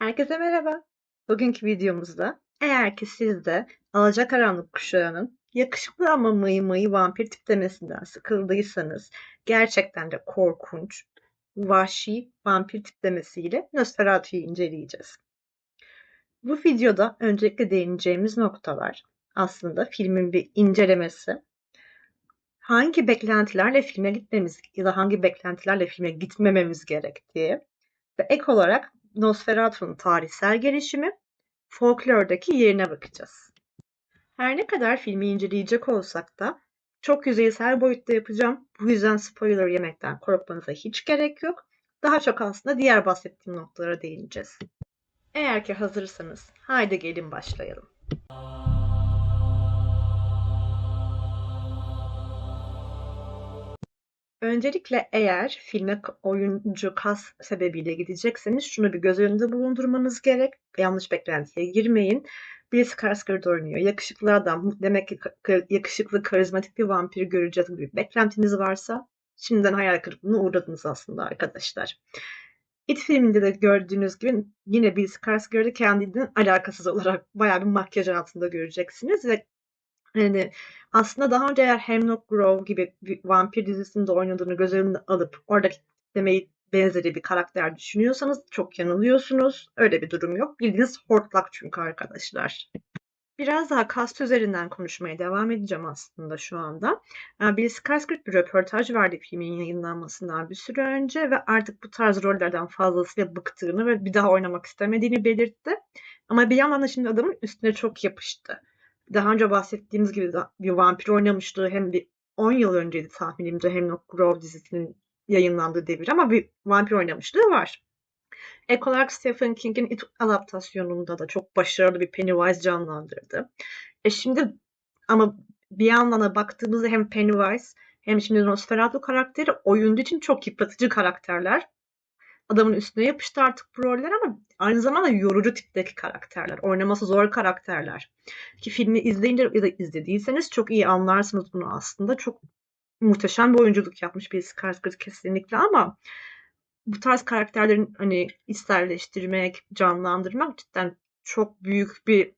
Herkese merhaba. Bugünkü videomuzda eğer ki siz de Alacakaranlık kuşağının yakışıklı ama mıy mıy vampir tiplemesinden sıkıldıysanız gerçekten de korkunç, vahşi vampir tiplemesiyle Nosferatu'yu inceleyeceğiz. Bu videoda öncelikle değineceğimiz noktalar aslında filmin bir incelemesi. Hangi beklentilerle filme gitmemiz ya da hangi beklentilerle filme gitmememiz gerektiği ve ek olarak Nosferatu'nun tarihsel gelişimi, folklordaki yerine bakacağız. Her ne kadar filmi inceleyecek olsak da çok yüzeysel boyutta yapacağım. Bu yüzden spoiler yemekten korkmanıza hiç gerek yok. Daha çok aslında diğer bahsettiğim noktalara değineceğiz. Eğer ki hazırsanız haydi gelin başlayalım. Öncelikle eğer filme oyuncu kas sebebiyle gidecekseniz şunu bir göz önünde bulundurmanız gerek. Yanlış beklentiye girmeyin. Bill Skarsgård oynuyor. Yakışıklı adam. Demek ki yakışıklı, karizmatik bir vampir göreceğiz gibi bir beklentiniz varsa şimdiden hayal kırıklığına uğradınız aslında arkadaşlar. It filminde de gördüğünüz gibi yine Bill Skarsgård'ı kendinden alakasız olarak bayağı bir makyaj altında göreceksiniz ve yani aslında daha önce eğer Hemlock Grove gibi vampir dizisinde oynadığını göz önüne alıp oradaki demeyi benzeri bir karakter düşünüyorsanız çok yanılıyorsunuz. Öyle bir durum yok. Bildiğiniz hortlak çünkü arkadaşlar. Biraz daha kast üzerinden konuşmaya devam edeceğim aslında şu anda. Ee, Bill Skarsgård bir röportaj verdi filmin yayınlanmasından bir süre önce ve artık bu tarz rollerden fazlasıyla bıktığını ve bir daha oynamak istemediğini belirtti. Ama bir yandan da şimdi adamın üstüne çok yapıştı daha önce bahsettiğimiz gibi bir vampir oynamışlığı hem bir 10 yıl önceydi tahminimce Hemlock Grove dizisinin yayınlandığı devir ama bir vampir oynamışlığı var. Ek olarak Stephen King'in It adaptasyonunda da çok başarılı bir Pennywise canlandırdı. E şimdi ama bir yandan da baktığımızda hem Pennywise hem şimdi Nosferatu karakteri oyuncu için çok yıpratıcı karakterler adamın üstüne yapıştı artık bu roller ama aynı zamanda yorucu tipteki karakterler. Oynaması zor karakterler. Ki filmi izleyince ya da izlediyseniz çok iyi anlarsınız bunu aslında. Çok muhteşem bir oyunculuk yapmış bir Skarsgård kesinlikle ama bu tarz karakterlerin hani içselleştirmek, canlandırmak cidden çok büyük bir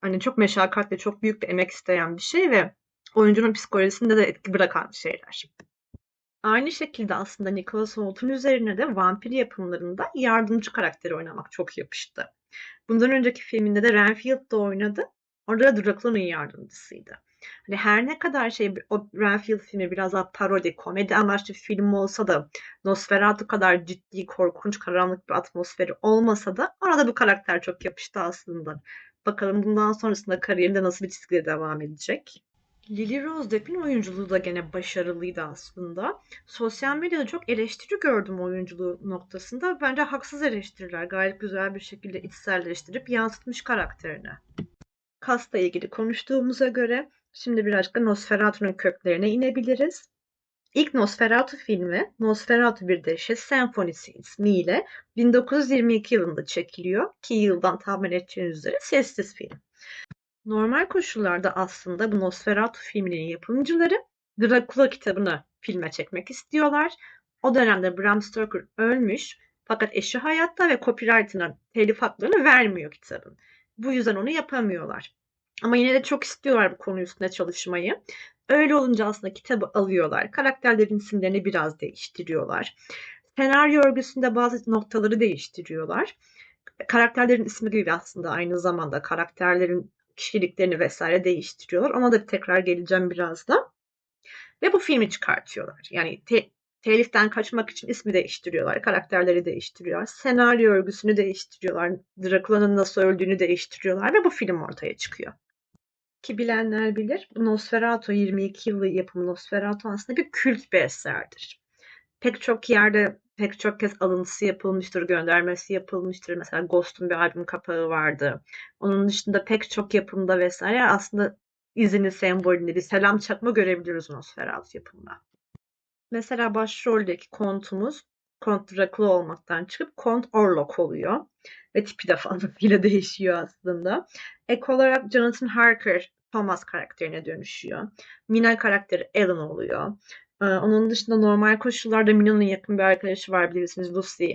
hani çok meşakkatli, çok büyük bir emek isteyen bir şey ve oyuncunun psikolojisinde de etki bırakan şeyler. Aynı şekilde aslında Nicholas Holt'un üzerine de vampir yapımlarında yardımcı karakteri oynamak çok yapıştı. Bundan önceki filminde de Renfield'da oynadı. Orada da Dracula'nın yardımcısıydı. Hani her ne kadar şey o Renfield filmi biraz daha parodi, komedi amaçlı film olsa da Nosferatu kadar ciddi, korkunç, karanlık bir atmosferi olmasa da orada bu karakter çok yapıştı aslında. Bakalım bundan sonrasında kariyerinde nasıl bir çizgiye devam edecek. Lily Rose Depp'in oyunculuğu da gene başarılıydı aslında. Sosyal medyada çok eleştiri gördüm oyunculuğu noktasında. Bence haksız eleştiriler gayet güzel bir şekilde içselleştirip yansıtmış karakterini. Kasta ilgili konuştuğumuza göre şimdi birazcık da Nosferatu'nun köklerine inebiliriz. İlk Nosferatu filmi Nosferatu bir Dehşet Senfonisi ismiyle 1922 yılında çekiliyor ki yıldan tahmin edeceğiniz üzere sessiz film. Normal koşullarda aslında bu Nosferatu filminin yapımcıları Dracula kitabını filme çekmek istiyorlar. O dönemde Bram Stoker ölmüş fakat eşi hayatta ve copyright'ına telif haklarını vermiyor kitabın. Bu yüzden onu yapamıyorlar. Ama yine de çok istiyorlar bu konu üstünde çalışmayı. Öyle olunca aslında kitabı alıyorlar. Karakterlerin isimlerini biraz değiştiriyorlar. Senaryo örgüsünde bazı noktaları değiştiriyorlar. Karakterlerin ismi gibi aslında aynı zamanda karakterlerin kişiliklerini vesaire değiştiriyorlar. Ona da tekrar geleceğim birazdan. Ve bu filmi çıkartıyorlar. Yani te- teliften kaçmak için ismi değiştiriyorlar, karakterleri değiştiriyorlar, senaryo örgüsünü değiştiriyorlar, Dracula'nın nasıl öldüğünü değiştiriyorlar ve bu film ortaya çıkıyor. Ki bilenler bilir, Nosferatu 22 yılı yapımı Nosferatu aslında bir kült bir eserdir. Pek çok yerde pek çok kez alıntısı yapılmıştır, göndermesi yapılmıştır. Mesela Ghost'un bir albüm kapağı vardı. Onun dışında pek çok yapımda vesaire aslında izini, sembolünde bir selam çakma görebiliyoruz Nosferatu yapımında. Mesela başroldeki kontumuz Kont Dracula olmaktan çıkıp Kont Orlok oluyor. Ve tipi de fazlasıyla değişiyor aslında. Ek olarak Jonathan Harker Thomas karakterine dönüşüyor. Mina karakteri Ellen oluyor. Ee, onun dışında normal koşullarda Mina'nın yakın bir arkadaşı var bilirsiniz Lucy.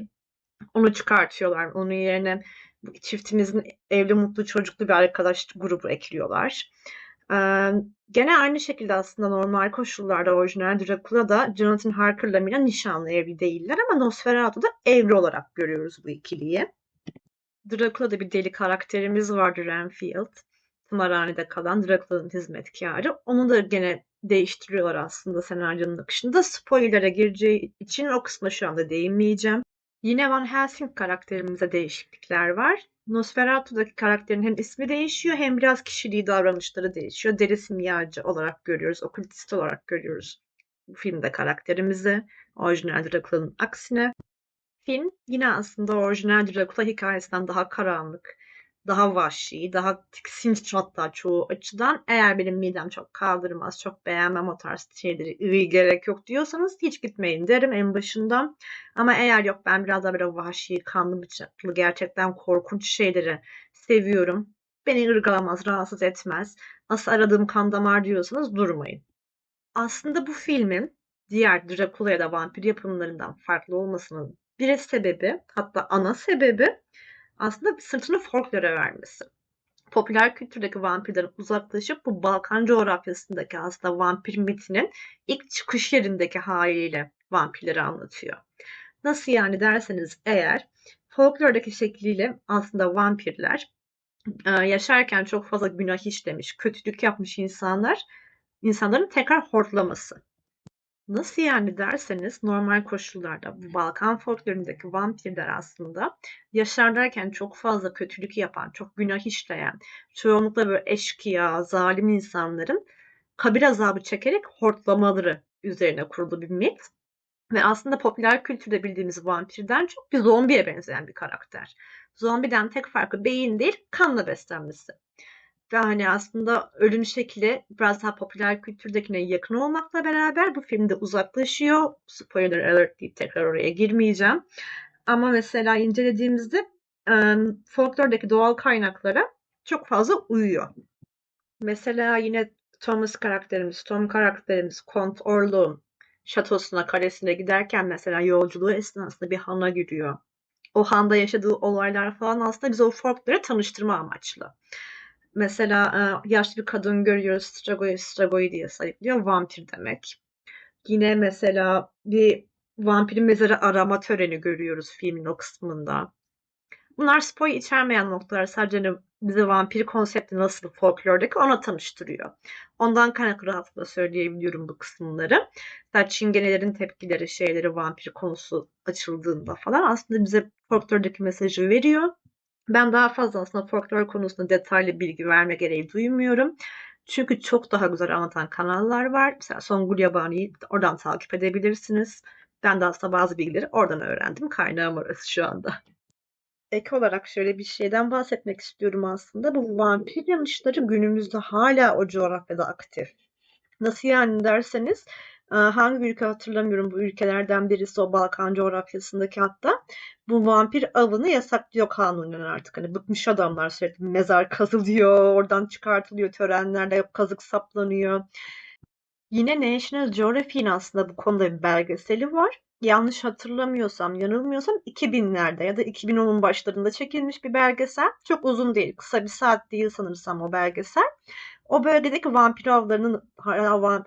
Onu çıkartıyorlar. Onun yerine çiftimizin evli mutlu çocuklu bir arkadaş grubu ekliyorlar. Ee, gene aynı şekilde aslında normal koşullarda orijinal Dracula'da Jonathan Harker'la Mila nişanlı evli değiller ama Nosferatu'da evli olarak görüyoruz bu ikiliyi. Dracula'da bir deli karakterimiz vardı Renfield. Tımarhanede kalan Dracula'nın hizmetkarı. Onu da gene değiştiriyorlar aslında senaryonun akışında. Spoiler'e gireceği için o kısma şu anda değinmeyeceğim. Yine Van Helsing karakterimize değişiklikler var. Nosferatu'daki karakterin hem ismi değişiyor hem biraz kişiliği davranışları değişiyor. Deri simyacı olarak görüyoruz, okültist olarak görüyoruz bu filmde karakterimizi. Orijinal Dracula'nın aksine. Film yine aslında orijinal Dracula hikayesinden daha karanlık, daha vahşi, daha tiksinç hatta çoğu açıdan. Eğer benim midem çok kaldırmaz, çok beğenmem o tarz şeyleri, iyi gerek yok diyorsanız hiç gitmeyin derim en başından. Ama eğer yok ben biraz daha böyle vahşi, kanlı bıçaklı, gerçekten korkunç şeyleri seviyorum. Beni ırgalamaz, rahatsız etmez. Nasıl aradığım kan damar diyorsanız durmayın. Aslında bu filmin diğer Dracula ya da vampir yapımlarından farklı olmasının bir sebebi, hatta ana sebebi aslında sırtını folklore vermesi. Popüler kültürdeki vampirlerin uzaklaşıp bu Balkan coğrafyasındaki aslında vampir mitinin ilk çıkış yerindeki haliyle vampirleri anlatıyor. Nasıl yani derseniz eğer folklordaki şekliyle aslında vampirler yaşarken çok fazla günah işlemiş, kötülük yapmış insanlar, insanların tekrar hortlaması. Nasıl yani derseniz normal koşullarda bu Balkan folklorundaki vampirler aslında yaşarlarken çok fazla kötülük yapan, çok günah işleyen, çoğunlukla böyle eşkıya, zalim insanların kabir azabı çekerek hortlamaları üzerine kurulu bir mit. Ve aslında popüler kültürde bildiğimiz vampirden çok bir zombiye benzeyen bir karakter. Zombiden tek farkı beyin değil, kanla beslenmesi. Ve hani aslında ölüm şekli biraz daha popüler kültürdekine yakın olmakla beraber bu filmde uzaklaşıyor. Spoiler alert deyip tekrar oraya girmeyeceğim. Ama mesela incelediğimizde folklordaki doğal kaynaklara çok fazla uyuyor. Mesela yine Thomas karakterimiz, Tom karakterimiz, Kont Orlok'un şatosuna, kalesine giderken mesela yolculuğu esnasında bir hana giriyor. O handa yaşadığı olaylar falan aslında bize o folklore tanıştırma amaçlı. Mesela yaşlı bir kadın görüyoruz Stragoi Stragoi diye sayıklıyor. Vampir demek. Yine mesela bir vampirin mezarı arama töreni görüyoruz filmin o kısmında. Bunlar spoy içermeyen noktalar sadece hani bize vampir konsepti nasıl folklordaki ona tanıştırıyor. Ondan kaynaklı rahatlıkla söyleyebiliyorum bu kısımları. Mesela çingenelerin tepkileri, şeyleri, vampir konusu açıldığında falan aslında bize folklordaki mesajı veriyor. Ben daha fazla aslında folklor konusunda detaylı bilgi verme gereği duymuyorum. Çünkü çok daha güzel anlatan kanallar var. Mesela Songül Yabani'yi oradan takip edebilirsiniz. Ben de aslında bazı bilgileri oradan öğrendim. Kaynağım orası şu anda. Ek olarak şöyle bir şeyden bahsetmek istiyorum aslında. Bu vampir yanışları günümüzde hala o coğrafyada aktif. Nasıl yani derseniz hangi ülke hatırlamıyorum bu ülkelerden birisi o Balkan coğrafyasındaki hatta bu vampir avını yasaklıyor kanunen artık. Hani bıkmış adamlar sürekli mezar kazılıyor, oradan çıkartılıyor törenlerde kazık saplanıyor. Yine National Geographic'in aslında bu konuda bir belgeseli var. Yanlış hatırlamıyorsam, yanılmıyorsam 2000'lerde ya da 2010'un başlarında çekilmiş bir belgesel. Çok uzun değil, kısa bir saat değil sanırsam o belgesel. O bölgedeki vampir avlarının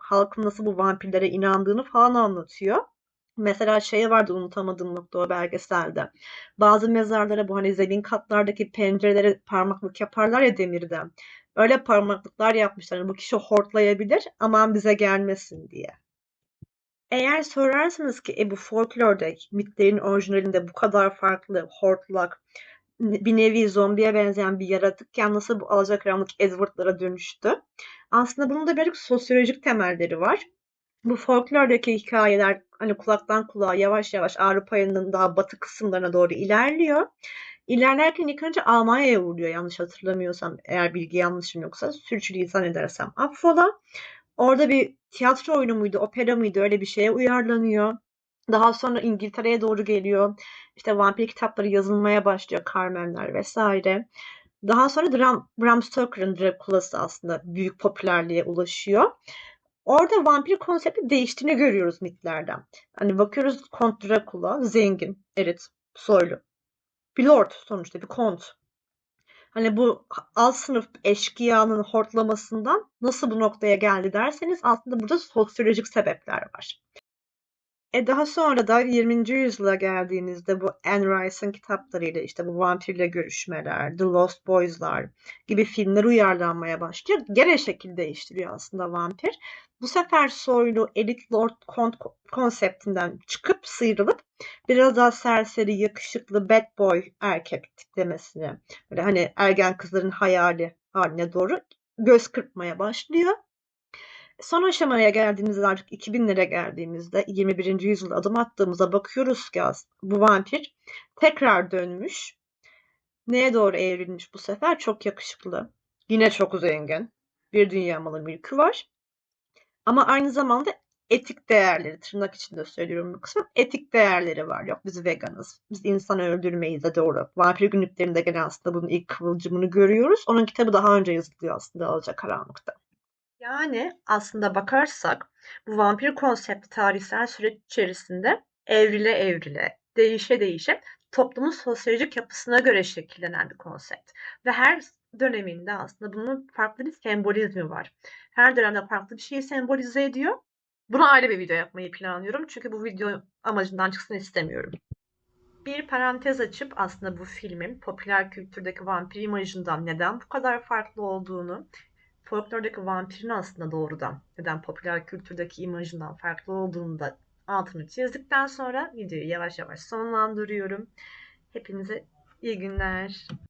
halkın nasıl bu vampirlere inandığını falan anlatıyor. Mesela şey vardı unutamadığım nokta o belgeselde. Bazı mezarlara bu hani zemin katlardaki pencerelere parmaklık yaparlar ya demirden. Öyle parmaklıklar yapmışlar. Yani bu kişi hortlayabilir aman bize gelmesin diye. Eğer sorarsanız ki e, bu folklorda mitlerin orijinalinde bu kadar farklı hortlak, bir nevi zombiye benzeyen bir yaratıkken nasıl bu alacakaranlık Edward'lara dönüştü? Aslında bunun da birazcık sosyolojik temelleri var. Bu folklordaki hikayeler hani kulaktan kulağa yavaş yavaş Avrupa'nın daha batı kısımlarına doğru ilerliyor. İlerlerken ilk önce Almanya'ya vuruyor yanlış hatırlamıyorsam eğer bilgi yanlışım yoksa sürçülisan edersem affola. Orada bir tiyatro oyunu muydu, opera mıydı öyle bir şeye uyarlanıyor. Daha sonra İngiltere'ye doğru geliyor. İşte vampir kitapları yazılmaya başlıyor. Carmen'ler vesaire. Daha sonra Bram, Bram Stoker'ın Dracula'sı aslında büyük popülerliğe ulaşıyor. Orada vampir konsepti değiştiğini görüyoruz mitlerden. Hani bakıyoruz Kont Dracula zengin, evet soylu. Bir lord sonuçta bir kont. Hani bu alt sınıf eşkıyanın hortlamasından nasıl bu noktaya geldi derseniz aslında burada sosyolojik sebepler var. E daha sonra da 20. yüzyıla geldiğinizde bu Anne Rice'ın kitaplarıyla işte bu vampirle görüşmeler, The Lost Boys'lar gibi filmler uyarlanmaya başlıyor. Gene şekil değiştiriyor aslında vampir. Bu sefer soylu elit lord konseptinden çıkıp sıyrılıp biraz daha serseri, yakışıklı bad boy erkek tiplemesine böyle hani ergen kızların hayali haline doğru göz kırpmaya başlıyor. Son aşamaya geldiğimizde artık 2000'lere geldiğimizde 21. yüzyılda adım attığımızda bakıyoruz ki bu vampir tekrar dönmüş. Neye doğru evrilmiş bu sefer? Çok yakışıklı. Yine çok zengin. Bir dünya malı mülkü var. Ama aynı zamanda etik değerleri, tırnak içinde söylüyorum bu kısmı, etik değerleri var. Yok biz veganız, biz insan öldürmeyiz de doğru. Vampir günlüklerinde gelen aslında bunun ilk kıvılcımını görüyoruz. Onun kitabı daha önce yazılıyor aslında Alacakaranlık'ta. Yani aslında bakarsak bu vampir konsepti tarihsel süreç içerisinde evrile evrile, değişe değişe toplumun sosyolojik yapısına göre şekillenen bir konsept. Ve her döneminde aslında bunun farklı bir sembolizmi var. Her dönemde farklı bir şeyi sembolize ediyor. Buna ayrı bir video yapmayı planlıyorum. Çünkü bu video amacından çıksın istemiyorum. Bir parantez açıp aslında bu filmin popüler kültürdeki vampir imajından neden bu kadar farklı olduğunu folklordaki vampirin aslında doğrudan neden popüler kültürdeki imajından farklı olduğunu da altını çizdikten sonra videoyu yavaş yavaş sonlandırıyorum. Hepinize iyi günler.